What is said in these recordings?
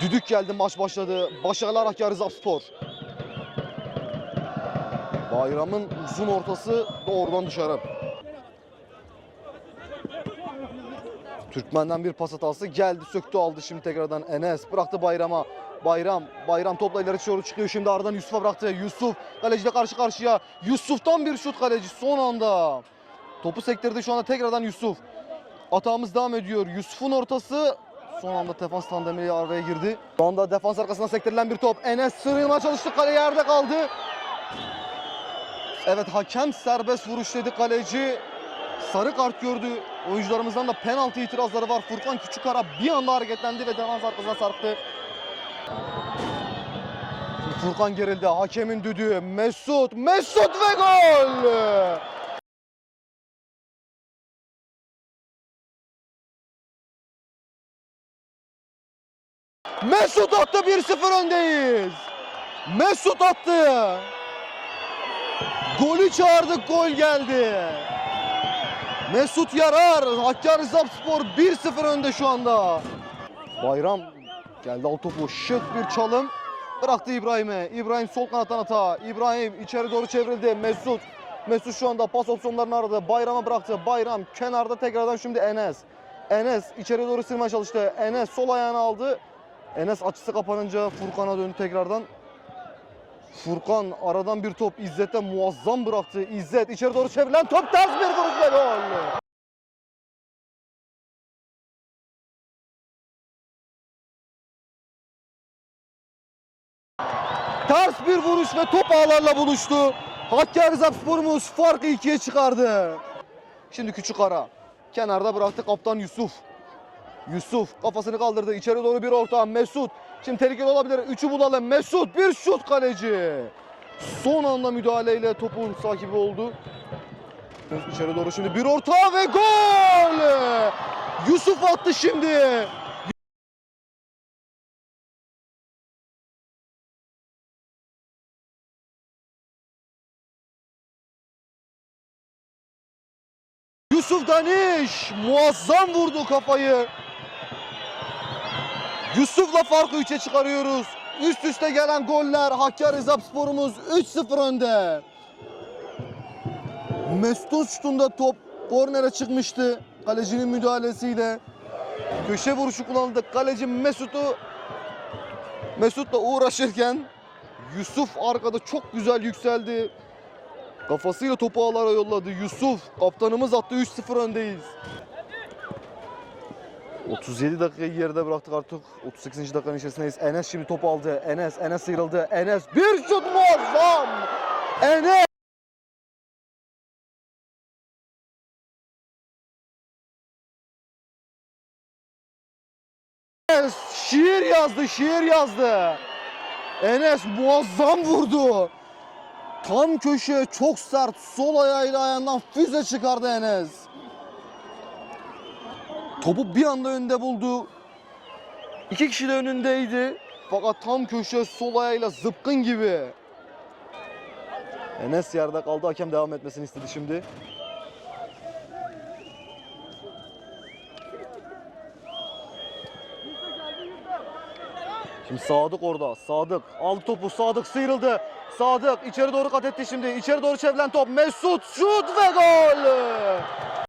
Düdük geldi maç başladı. Başarılar Hakkari Spor. Bayramın uzun ortası doğrudan dışarı. Türkmen'den bir pas hatası geldi söktü aldı şimdi tekrardan Enes bıraktı Bayram'a. Bayram, Bayram topla ileri doğru çıkıyor şimdi aradan Yusuf'a bıraktı. Yusuf kaleciyle karşı karşıya. Yusuf'tan bir şut kaleci son anda. Topu sektirdi şu anda tekrardan Yusuf. Atağımız devam ediyor. Yusuf'un ortası son anda defans tandemiyle araya girdi. Şu anda defans arkasına sektirilen bir top. Enes sığınma çalıştı kale yerde kaldı. Evet hakem serbest vuruş dedi kaleci. Sarı kart gördü. Oyuncularımızdan da penaltı itirazları var. Furkan Küçükara bir anda hareketlendi ve defans arkasına sarktı. Furkan gerildi. Hakemin düdüğü. Mesut. Mesut ve gol. Mesut attı 1-0 öndeyiz. Mesut attı. Golü çağırdık gol geldi. Mesut Yarar Hakkari Spor 1-0 önde şu anda. Bayram geldi alt topu şık bir çalım. Bıraktı İbrahim'e. İbrahim sol kanattan hata. İbrahim içeri doğru çevrildi. Mesut. Mesut şu anda pas opsiyonlarını aradı. Bayram'a bıraktı. Bayram kenarda tekrardan şimdi Enes. Enes içeri doğru sırmaya çalıştı. Enes sol ayağını aldı. Enes açısı kapanınca Furkan'a döndü tekrardan. Furkan aradan bir top İzzet'e muazzam bıraktı. İzzet içeri doğru çevrilen top ters bir vuruş ve gol. Ters bir vuruş ve top ağlarla buluştu. Hakkari Spor'umuz farkı ikiye çıkardı. Şimdi küçük ara. Kenarda bıraktı kaptan Yusuf. Yusuf kafasını kaldırdı. İçeri doğru bir orta. Mesut. Şimdi tehlikeli olabilir. Üçü bulalım. Mesut bir şut kaleci. Son anda müdahaleyle topun sahibi oldu. İçeri doğru şimdi bir orta ve gol. Yusuf attı şimdi. Yusuf Daniş muazzam vurdu kafayı. Yusuf'la farkı 3'e çıkarıyoruz. Üst üste gelen goller Hakkari Spor'umuz 3-0 önde. Mesut'un şutunda top kornere çıkmıştı. Kalecinin müdahalesiyle. Köşe vuruşu kullanıldı. Kaleci Mesut'u Mesut'la uğraşırken Yusuf arkada çok güzel yükseldi. Kafasıyla topu ağlara yolladı. Yusuf kaptanımız attı 3-0 öndeyiz. 37 dakikayı geride bıraktık artık. 38. dakikanın içerisindeyiz. Enes şimdi topu aldı. Enes, Enes sıyrıldı. Enes bir şut muazzam. Enes. Enes şiir yazdı, şiir yazdı. Enes muazzam vurdu. Tam köşeye çok sert sol ayağıyla ayağından füze çıkardı Enes. Topu bir anda önde buldu. İki kişi de önündeydi. Fakat tam köşe sol ayağıyla zıpkın gibi. Enes yerde kaldı. Hakem devam etmesini istedi şimdi. Şimdi Sadık orada. Sadık aldı topu. Sadık sıyrıldı. Sadık içeri doğru kat etti şimdi. İçeri doğru çevrilen top. Mesut şut ve gol.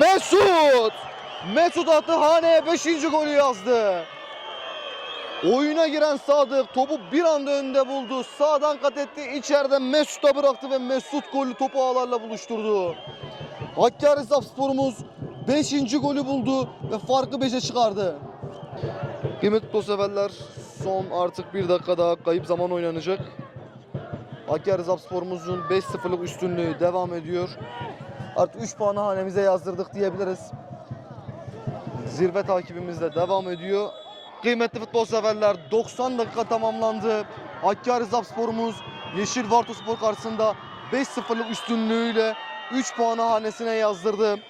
Mesut! Mesut attı haneye 5. golü yazdı. Oyuna giren Sadık topu bir anda önde buldu. Sağdan kat etti. içeride Mesut'a bıraktı ve Mesut golü topu ağlarla buluşturdu. Hakkari Spor'umuz 5. golü buldu ve farkı 5'e çıkardı. Kıymetli futbol son artık bir dakika daha kayıp zaman oynanacak. Hakkari Spor'umuzun 5-0'lık üstünlüğü devam ediyor. Artık 3 puanı hanemize yazdırdık diyebiliriz. Zirve takibimiz de devam ediyor. Kıymetli futbol severler 90 dakika tamamlandı. Hakkari Spor'umuz Yeşil Varto Spor karşısında 5-0'lık üstünlüğüyle 3 puanı hanesine yazdırdı.